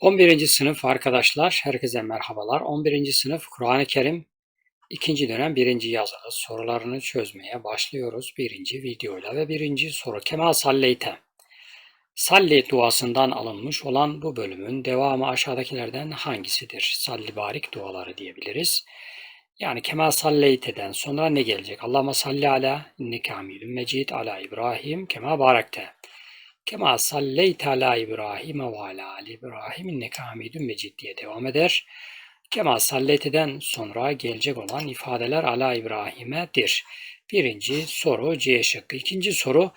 11. sınıf arkadaşlar, herkese merhabalar. 11. sınıf Kur'an-ı Kerim 2. dönem 1. yazılı sorularını çözmeye başlıyoruz. Birinci videoyla ve birinci soru Kemal Salleyte. Salli duasından alınmış olan bu bölümün devamı aşağıdakilerden hangisidir? Salli barik duaları diyebiliriz. Yani Kemal Salleyte'den sonra ne gelecek? Allahümme salli ala inneke hamidun mecid ala İbrahim kema barakte. Kema salleyte ala İbrahim ve ala ali İbrahim inneke hamidun mecid diye devam eder. Kema salleyteden sonra gelecek olan ifadeler ala İbrahim'edir. Birinci soru C şıkkı. İkinci soru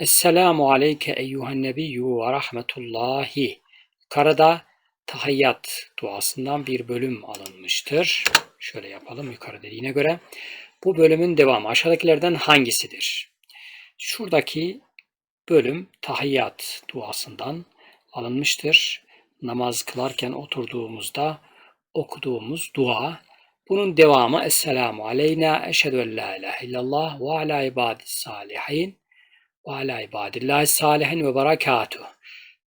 Esselamu aleyke eyyuhen nebiyyü ve rahmetullahi. Yukarıda tahiyyat duasından bir bölüm alınmıştır. Şöyle yapalım yukarı dediğine göre. Bu bölümün devamı aşağıdakilerden hangisidir? Şuradaki bölüm tahiyyat duasından alınmıştır. Namaz kılarken oturduğumuzda okuduğumuz dua. Bunun devamı Esselamu aleyna eşhedü en la ilahe illallah ve ala ibadis salihin ve ala ibadillahi salihin ve berekatuh.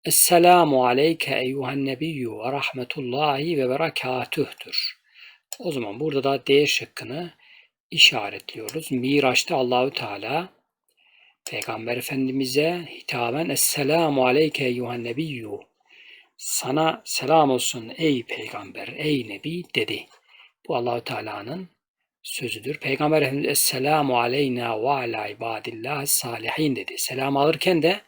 Esselamu aleyke eyyuhen nebiyyü ve rahmetullahi ve berekatuh'tur. O zaman burada da D şıkkını işaretliyoruz. Miraç'ta Allahü Teala Peygamber Efendimiz'e hitaben Esselamu aleyke eyyuhen nebiyyü sana selam olsun ey peygamber, ey nebi dedi. Bu Allahü Teala'nın sözüdür. Peygamber Efendimiz Esselamu aleyna ve ala ibadillah salihin dedi. Selam alırken de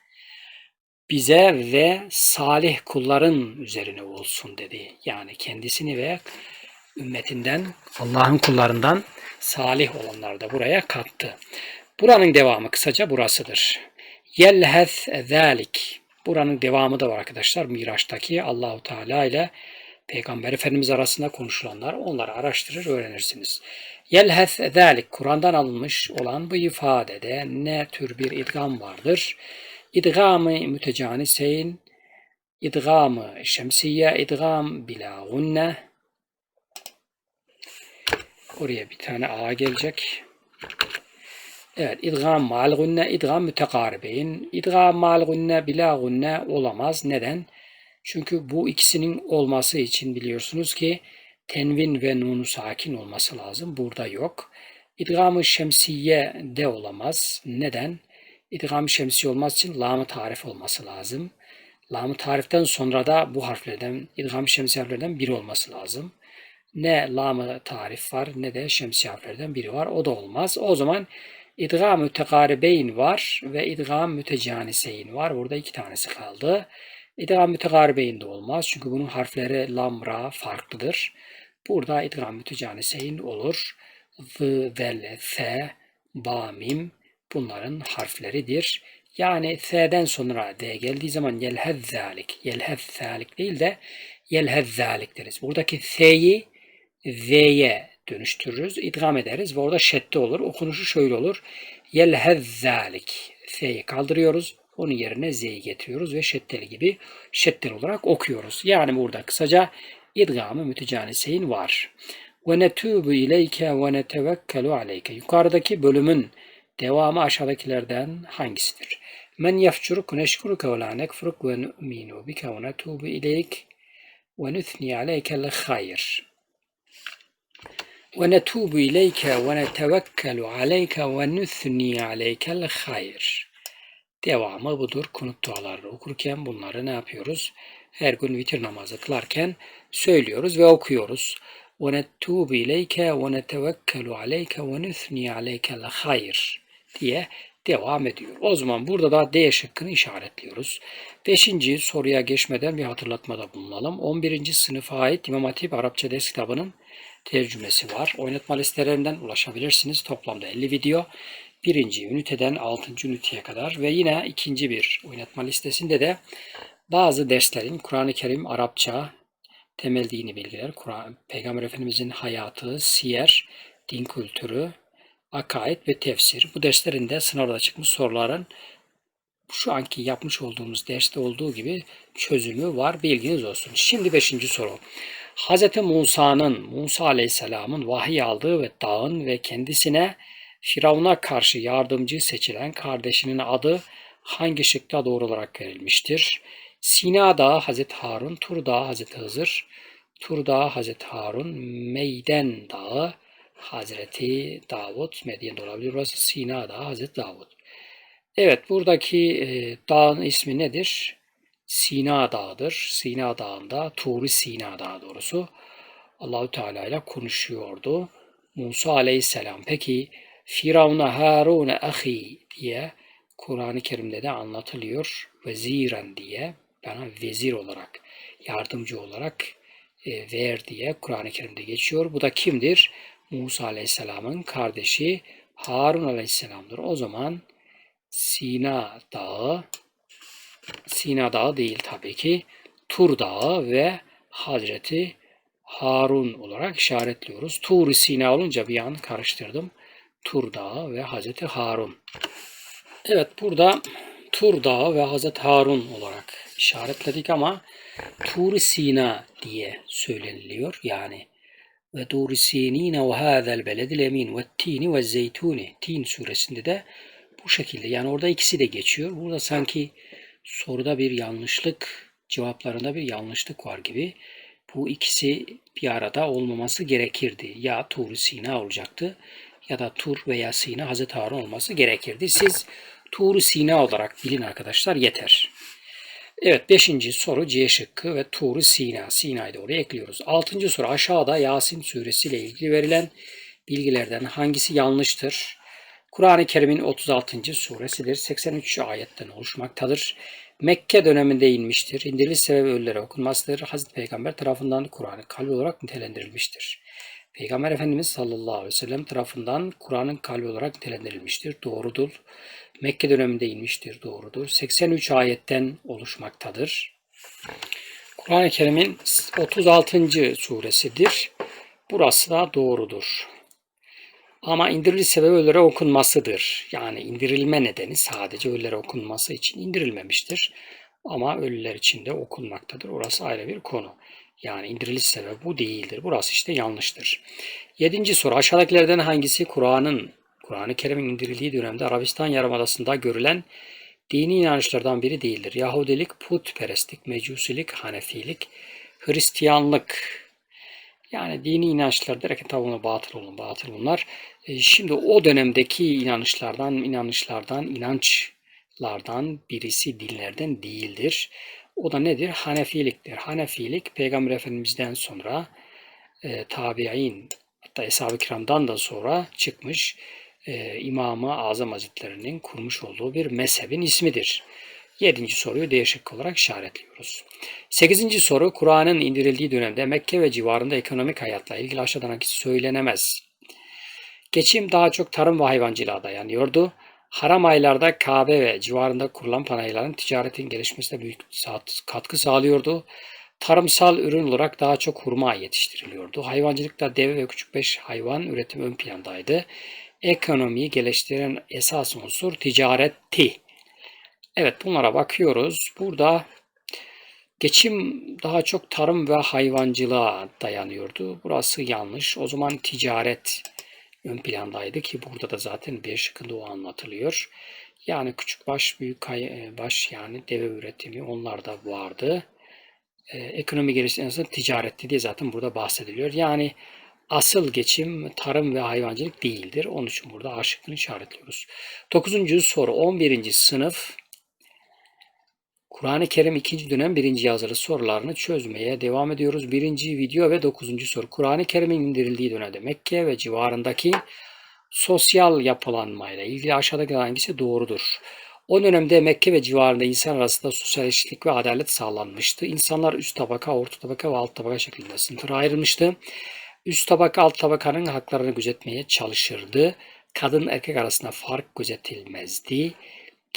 bize ve salih kulların üzerine olsun dedi. Yani kendisini ve ümmetinden, Allah'ın kullarından salih olanlar da buraya kattı. Buranın devamı kısaca burasıdır. Yelhez zalik. Buranın devamı da var arkadaşlar. Miraç'taki Allahu Teala ile Peygamber Efendimiz arasında konuşulanlar onları araştırır öğrenirsiniz. Yelhez zalik Kur'an'dan alınmış olan bu ifadede ne tür bir idgam vardır? İdgamı mütecaniseyn, idgamı şemsiye, idgam bila gunne. Oraya bir tane A gelecek. Evet, idgam mal gunne, idgam mütekaribeyn. İdgam mal gunne, bila gunne olamaz. Neden? Çünkü bu ikisinin olması için biliyorsunuz ki tenvin ve nunu sakin olması lazım. Burada yok. İdgam-ı şemsiye de olamaz. Neden? İdgam-ı şemsiye olması için lam-ı tarif olması lazım. Lam-ı tariften sonra da bu harflerden, idgam-ı şemsiye harflerden biri olması lazım. Ne lam-ı tarif var ne de şemsiye harflerden biri var. O da olmaz. O zaman İdgam mütekaribeyn var ve idgam mütecaniseyn var. Burada iki tanesi kaldı. İdgam mütekaribeyn de olmaz. Çünkü bunun harfleri lam, ra farklıdır. Burada idgam mütecaniseyn olur. Z, zel, se, ba, mim bunların harfleridir. Yani S'den sonra D geldiği zaman yelhez zalik, yelhez zalik değil de yelhez zalik deriz. Buradaki S'yi Z'ye dönüştürürüz, idgam ederiz ve orada şedde olur. Okunuşu şöyle olur. Yelhezzalik. F'yi kaldırıyoruz. Onun yerine Z'yi getiriyoruz ve şeddeli gibi şeddeli olarak okuyoruz. Yani burada kısaca idgamı mütecaniseyn var. Ve netûbü ileyke ve netevekkelu aleyke. Yukarıdaki bölümün devamı aşağıdakilerden hangisidir? Men yefçuruk neşkuruke ve la nekfuruk ve nu'minu bike ve netûbü ileyk ve nüthni aleyke le hayr. ونتوب إليك ونتوكل عليك ونثني عليك الخير. Devamı budur. Kunut duaları okurken bunları ne yapıyoruz? Her gün vitir namazı kılarken söylüyoruz ve okuyoruz. وَنَتُوبُ إِلَيْكَ وَنَتَوَكَّلُ عَلَيْكَ وَنُثْنِي عَلَيْكَ الْخَيْرِ diye devam ediyor. O zaman burada da D şıkkını işaretliyoruz. Beşinci soruya geçmeden bir hatırlatmada bulunalım. 11. sınıfa ait İmam Hatip Arapça ders kitabının tercümesi var. Oynatma listelerinden ulaşabilirsiniz. Toplamda 50 video. Birinci üniteden 6. üniteye kadar ve yine ikinci bir oynatma listesinde de bazı derslerin Kur'an-ı Kerim Arapça, temel dini bilgiler, Kur'an, Peygamber Efendimizin hayatı, siyer, din kültürü, akaid ve tefsir. Bu derslerin de sınavda çıkmış soruların şu anki yapmış olduğumuz derste olduğu gibi çözümü var. Bilginiz olsun. Şimdi beşinci soru. Hz. Musa'nın, Musa Aleyhisselam'ın vahiy aldığı ve dağın ve kendisine Firavun'a karşı yardımcı seçilen kardeşinin adı hangi şıkta doğru olarak verilmiştir? Sina Dağı Hazreti Harun, Tur Dağı Hazreti Hızır, Tur Dağı Hazreti Harun, Meyden Dağı Hazreti Davut, Medyen'de olabilir. Burası Sina Dağı Hazreti Davut. Evet buradaki e, dağın ismi nedir? Sina Dağı'dır. Sina Dağı'nda Turi Sina Dağı doğrusu Allahü Teala ile konuşuyordu. Musa Aleyhisselam. Peki Firavun'a Harun'a ahi diye Kur'an-ı Kerim'de de anlatılıyor. Veziren diye bana vezir olarak, yardımcı olarak e, ver diye Kur'an-ı Kerim'de geçiyor. Bu da kimdir? Musa Aleyhisselam'ın kardeşi Harun Aleyhisselam'dır. O zaman Sina Dağı, Sina Dağı değil tabii ki, Tur Dağı ve Hazreti Harun olarak işaretliyoruz. tur Sina olunca bir an karıştırdım. Tur Dağı ve Hazreti Harun. Evet burada Tur Dağı ve Hazreti Harun olarak işaretledik ama tur Sina diye söyleniliyor. Yani ve tur sinine ve hâzel beledil emin ve tini ve zeytuni. Tin suresinde de bu şekilde. Yani orada ikisi de geçiyor. Burada sanki soruda bir yanlışlık, cevaplarında bir yanlışlık var gibi. Bu ikisi bir arada olmaması gerekirdi. Ya Tur Sina olacaktı ya da Tur veya Sina Hazreti Harun olması gerekirdi. Siz Tur Sina olarak bilin arkadaşlar yeter. Evet 5. soru C şıkkı ve Tur Sina. Sina'yı da oraya ekliyoruz. 6. soru aşağıda Yasin suresiyle ilgili verilen bilgilerden hangisi yanlıştır? Kur'an-ı Kerim'in 36. suresidir. 83 ayetten oluşmaktadır. Mekke döneminde inmiştir. İndiriliş sebebi ölülere okunmasıdır. Hazreti Peygamber tarafından Kur'an'ın kalbi olarak nitelendirilmiştir. Peygamber Efendimiz sallallahu aleyhi ve sellem tarafından Kur'an'ın kalbi olarak nitelendirilmiştir. Doğrudur. Mekke döneminde inmiştir. Doğrudur. 83 ayetten oluşmaktadır. Kur'an-ı Kerim'in 36. suresidir. Burası da doğrudur. Ama indiriliş sebebi ölülere okunmasıdır. Yani indirilme nedeni sadece ölülere okunması için indirilmemiştir. Ama ölüler için de okunmaktadır. Orası ayrı bir konu. Yani indiriliş sebebi bu değildir. Burası işte yanlıştır. Yedinci soru. Aşağıdakilerden hangisi Kur'an'ın, Kur'an-ı Kerim'in indirildiği dönemde Arabistan Yarımadası'nda görülen dini inançlardan biri değildir? Yahudilik, putperestlik, mecusilik, hanefilik, Hristiyanlık, yani dini inançlar derken tabi ona batıl olun, batıl bunlar. E, şimdi o dönemdeki inanışlardan, inanışlardan, inançlardan birisi dinlerden değildir. O da nedir? Hanefiliktir. Hanefilik Peygamber Efendimiz'den sonra e, tabi'in hatta Eshab-ı Kiram'dan da sonra çıkmış e, İmam-ı Azam Hazretleri'nin kurmuş olduğu bir mezhebin ismidir. Yedinci soruyu değişik olarak işaretliyoruz. Sekizinci soru Kur'an'ın indirildiği dönemde Mekke ve civarında ekonomik hayatla ilgili aşağıdan hangisi söylenemez? Geçim daha çok tarım ve hayvancılığa dayanıyordu. Haram aylarda Kabe ve civarında kurulan panayırların ticaretin gelişmesine büyük katkı sağlıyordu. Tarımsal ürün olarak daha çok hurma yetiştiriliyordu. Hayvancılıkta deve ve küçük beş hayvan üretimi ön plandaydı. Ekonomiyi geliştiren esas unsur ticaretti. Evet bunlara bakıyoruz. Burada geçim daha çok tarım ve hayvancılığa dayanıyordu. Burası yanlış. O zaman ticaret ön plandaydı ki burada da zaten bir şıkkında o anlatılıyor. Yani küçük baş, büyük e, baş yani deve üretimi onlar da vardı. Ee, ekonomi azından ticaretti diye zaten burada bahsediliyor. Yani asıl geçim tarım ve hayvancılık değildir. Onun için burada A şıkkını işaretliyoruz. Dokuzuncu soru 11. sınıf Kur'an-ı Kerim 2. dönem 1. yazılı sorularını çözmeye devam ediyoruz. 1. video ve 9. soru. Kur'an-ı Kerim'in indirildiği dönemde Mekke ve civarındaki sosyal yapılanmayla ilgili aşağıdaki hangisi doğrudur? O dönemde Mekke ve civarında insan arasında sosyal eşitlik ve adalet sağlanmıştı. İnsanlar üst tabaka, orta tabaka ve alt tabaka şeklinde sınıflara ayrılmıştı. Üst tabaka alt tabakanın haklarını gözetmeye çalışırdı. Kadın erkek arasında fark gözetilmezdi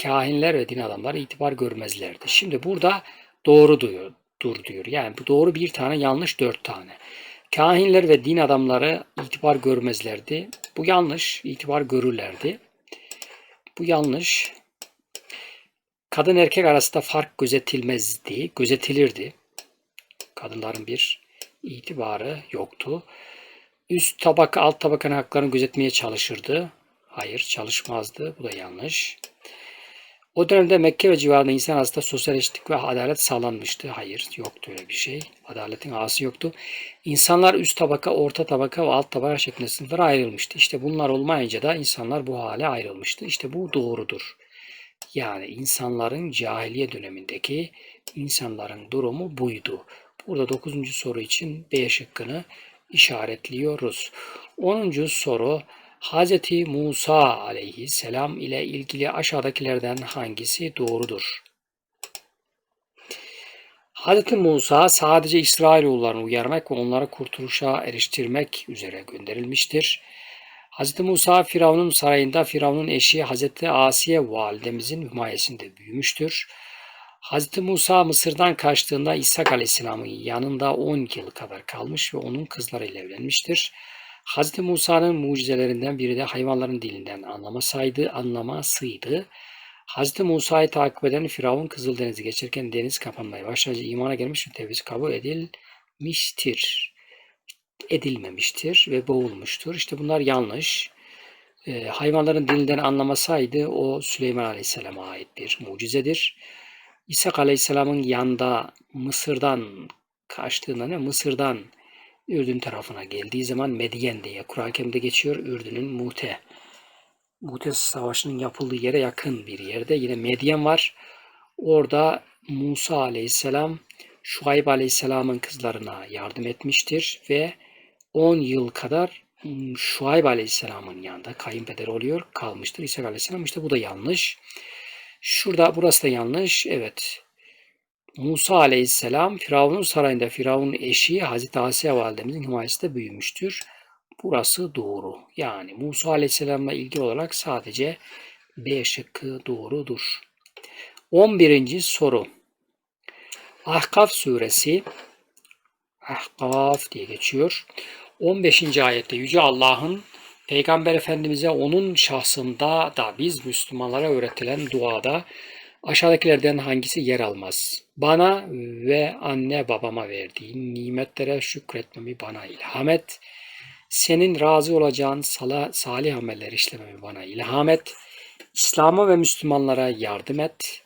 kahinler ve din adamları itibar görmezlerdi. Şimdi burada doğru diyor, dur diyor. Yani bu doğru bir tane, yanlış dört tane. Kahinler ve din adamları itibar görmezlerdi. Bu yanlış, itibar görürlerdi. Bu yanlış. Kadın erkek arasında fark gözetilmezdi, gözetilirdi. Kadınların bir itibarı yoktu. Üst tabaka alt tabakanın haklarını gözetmeye çalışırdı. Hayır çalışmazdı. Bu da yanlış. O dönemde Mekke ve civarında insan arasında sosyal eşitlik ve adalet sağlanmıştı. Hayır, yoktu öyle bir şey. Adaletin ağası yoktu. İnsanlar üst tabaka, orta tabaka ve alt tabaka şeklinde sınıflara ayrılmıştı. İşte bunlar olmayınca da insanlar bu hale ayrılmıştı. İşte bu doğrudur. Yani insanların cahiliye dönemindeki insanların durumu buydu. Burada 9. soru için B şıkkını işaretliyoruz. 10. soru Hz. Musa aleyhisselam ile ilgili aşağıdakilerden hangisi doğrudur? Hz. Musa sadece İsrailoğullarını uyarmak ve onları kurtuluşa eriştirmek üzere gönderilmiştir. Hz. Musa Firavun'un sarayında Firavun'un eşi Hz. Asiye validemizin himayesinde büyümüştür. Hz. Musa Mısır'dan kaçtığında İshak Aleyhisselam'ın yanında 10 yıl kadar kalmış ve onun kızlarıyla evlenmiştir. Hz. Musa'nın mucizelerinden biri de hayvanların dilinden anlamasaydı, anlamasıydı. Hz. Musa'yı takip eden Firavun Kızıldeniz'i geçerken deniz kapanmaya başlayınca imana gelmiş ve tevhid kabul edilmiştir. Edilmemiştir ve boğulmuştur. İşte bunlar yanlış. Ee, hayvanların dilinden anlamasaydı o Süleyman Aleyhisselam'a ait bir mucizedir. İshak Aleyhisselam'ın yanında Mısır'dan kaçtığında ne? Mısır'dan Ürdün tarafına geldiği zaman Medyen diye Kur'an-ı Kerim'de geçiyor. Ürdün'ün Mute. Mute Savaşı'nın yapıldığı yere yakın bir yerde yine Medyen var. Orada Musa Aleyhisselam Şuayb Aleyhisselam'ın kızlarına yardım etmiştir ve 10 yıl kadar Şuayb Aleyhisselam'ın yanında kayınpeder oluyor, kalmıştır. İsa Aleyhisselam işte bu da yanlış. Şurada burası da yanlış. Evet. Musa aleyhisselam Firavun'un sarayında Firavun'un eşi Hazreti Asiye validemizin himayesinde büyümüştür. Burası doğru. Yani Musa aleyhisselamla ilgili olarak sadece B şıkkı doğrudur. 11. soru. Ahkaf suresi Ahkaf diye geçiyor. 15. ayette Yüce Allah'ın Peygamber Efendimiz'e onun şahsında da biz Müslümanlara öğretilen duada aşağıdakilerden hangisi yer almaz? Bana ve anne babama verdiğin nimetlere şükretmemi bana ilham et. Senin razı olacağın sala, salih ameller işlememi bana ilham et. İslam'a ve Müslümanlara yardım et.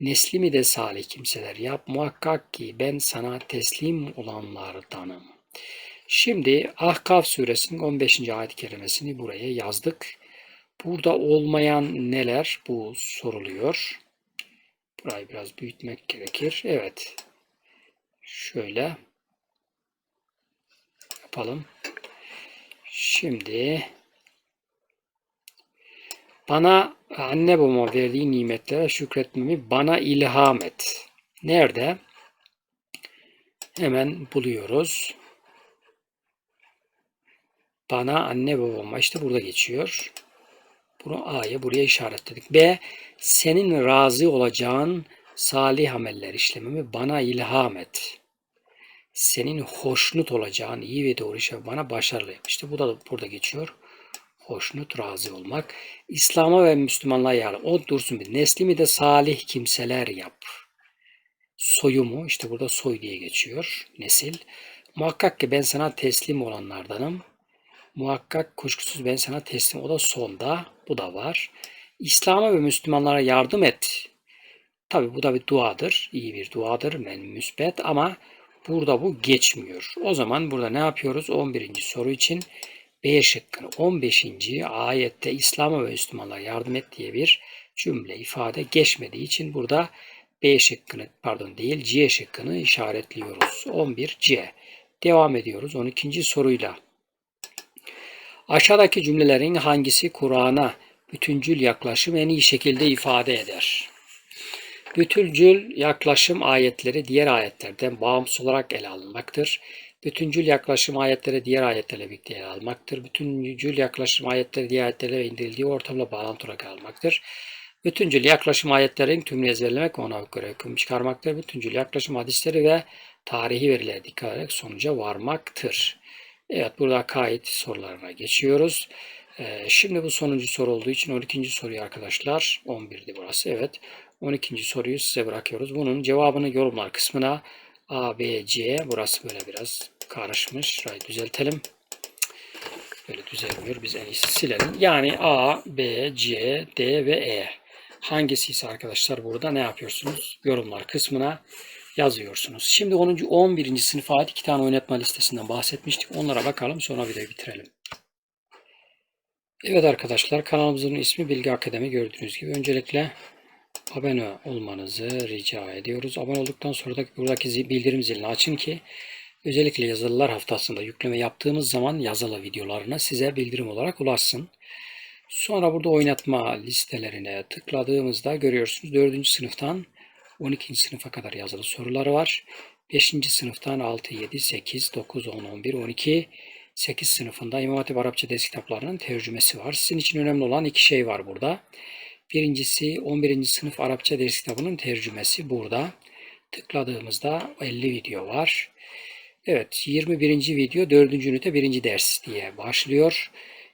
Neslimi de salih kimseler yap. Muhakkak ki ben sana teslim olanlardanım. Şimdi Ahkaf suresinin 15. ayet kelimesini buraya yazdık. Burada olmayan neler bu soruluyor. Burayı biraz büyütmek gerekir. Evet. Şöyle yapalım. Şimdi bana anne babama verdiği nimetlere şükretmemi bana ilham et. Nerede? Hemen buluyoruz. Bana anne babama işte burada geçiyor. Bunu A'ya buraya işaretledik. B. Senin razı olacağın salih ameller işlememi bana ilham et. Senin hoşnut olacağın iyi ve doğru işe bana başarılı yap. İşte bu da burada geçiyor. Hoşnut, razı olmak. İslam'a ve Müslümanlığa yardım. O dursun bir. Neslimi de salih kimseler yap. Soyumu, işte burada soy diye geçiyor. Nesil. Muhakkak ki ben sana teslim olanlardanım. Muhakkak kuşkusuz ben sana teslim. O da sonda. Bu da var. İslam'a ve Müslümanlara yardım et. Tabi bu da bir duadır. iyi bir duadır. Yani müsbet ama burada bu geçmiyor. O zaman burada ne yapıyoruz? 11. soru için B şıkkını 15. ayette İslam'a ve Müslümanlara yardım et diye bir cümle ifade geçmediği için burada B şıkkını pardon değil C şıkkını işaretliyoruz. 11 C. Devam ediyoruz 12. soruyla. Aşağıdaki cümlelerin hangisi Kur'an'a bütüncül yaklaşım en iyi şekilde ifade eder? Bütüncül yaklaşım ayetleri diğer ayetlerden bağımsız olarak ele alınmaktır. Bütüncül yaklaşım ayetleri diğer ayetlerle birlikte ele almaktır. Bütüncül yaklaşım ayetleri diğer ayetlerle indirildiği ortamla bağlantı olarak almaktır. Bütüncül yaklaşım ayetlerin tümünü ezberlemek ona göre hüküm çıkarmaktır. Bütüncül yaklaşım hadisleri ve tarihi verilere dikkat ederek sonuca varmaktır. Evet burada kayıt sorularına geçiyoruz. Ee, şimdi bu sonuncu soru olduğu için 12. soruyu arkadaşlar 11'di burası. Evet 12. soruyu size bırakıyoruz. Bunun cevabını yorumlar kısmına A, B, C burası böyle biraz karışmış. Şurayı düzeltelim. Böyle düzelmiyor. Biz en iyisi silelim. Yani A, B, C, D ve E. hangisi ise arkadaşlar burada ne yapıyorsunuz? Yorumlar kısmına yazıyorsunuz. Şimdi 10. 11. sınıfa ait iki tane oynatma listesinden bahsetmiştik. Onlara bakalım sonra videoyu bitirelim. Evet arkadaşlar kanalımızın ismi Bilgi Akademi gördüğünüz gibi. Öncelikle abone olmanızı rica ediyoruz. Abone olduktan sonra da buradaki bildirim zilini açın ki özellikle yazılılar haftasında yükleme yaptığımız zaman yazılı videolarına size bildirim olarak ulaşsın. Sonra burada oynatma listelerine tıkladığımızda görüyorsunuz 4. sınıftan 12. sınıfa kadar yazılı soruları var. 5. sınıftan 6, 7, 8, 9, 10, 11, 12, 8 sınıfında İmam Hatip Arapça ders kitaplarının tercümesi var. Sizin için önemli olan iki şey var burada. Birincisi 11. sınıf Arapça ders kitabının tercümesi burada. Tıkladığımızda 50 video var. Evet 21. video 4. ünite 1. ders diye başlıyor.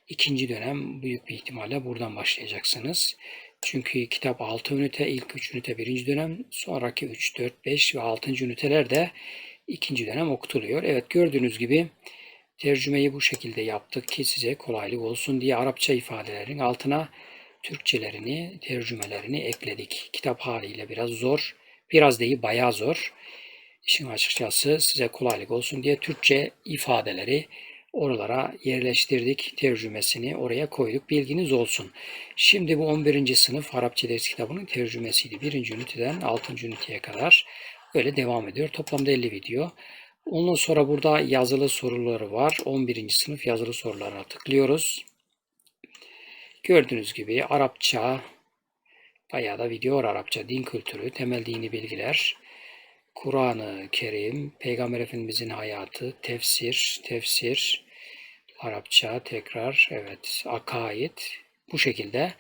İkinci dönem büyük bir ihtimalle buradan başlayacaksınız. Çünkü kitap 6 ünite, ilk 3 ünite 1. dönem, sonraki 3, 4, 5 ve 6. üniteler de ikinci dönem okutuluyor. Evet gördüğünüz gibi tercümeyi bu şekilde yaptık ki size kolaylık olsun diye Arapça ifadelerin altına Türkçelerini, tercümelerini ekledik. Kitap haliyle biraz zor, biraz değil bayağı zor. İşin açıkçası size kolaylık olsun diye Türkçe ifadeleri oralara yerleştirdik. Tercümesini oraya koyduk. Bilginiz olsun. Şimdi bu 11. sınıf Arapça ders kitabının tercümesiydi. 1. üniteden 6. üniteye kadar böyle devam ediyor. Toplamda 50 video. Ondan sonra burada yazılı soruları var. 11. sınıf yazılı sorularına tıklıyoruz. Gördüğünüz gibi Arapça, bayağı da video var Arapça, din kültürü, temel dini bilgiler, Kur'an-ı Kerim, Peygamber Efendimizin hayatı, tefsir, tefsir, Arapça tekrar, evet, akaid. Bu şekilde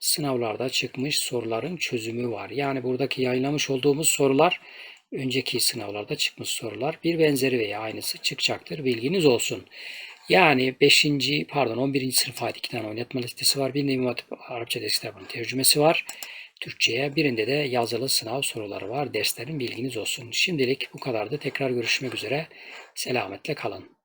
sınavlarda çıkmış soruların çözümü var. Yani buradaki yayınlamış olduğumuz sorular önceki sınavlarda çıkmış sorular. Bir benzeri veya aynısı çıkacaktır. Bilginiz olsun. Yani 5. pardon 11. sınıfa ait iki tane oynatma listesi var. İmam Hatip Arapça ders kitabının tercümesi var. Türkçe'ye. Birinde de yazılı sınav soruları var. Derslerin bilginiz olsun. Şimdilik bu kadardı. Tekrar görüşmek üzere. Selametle kalın.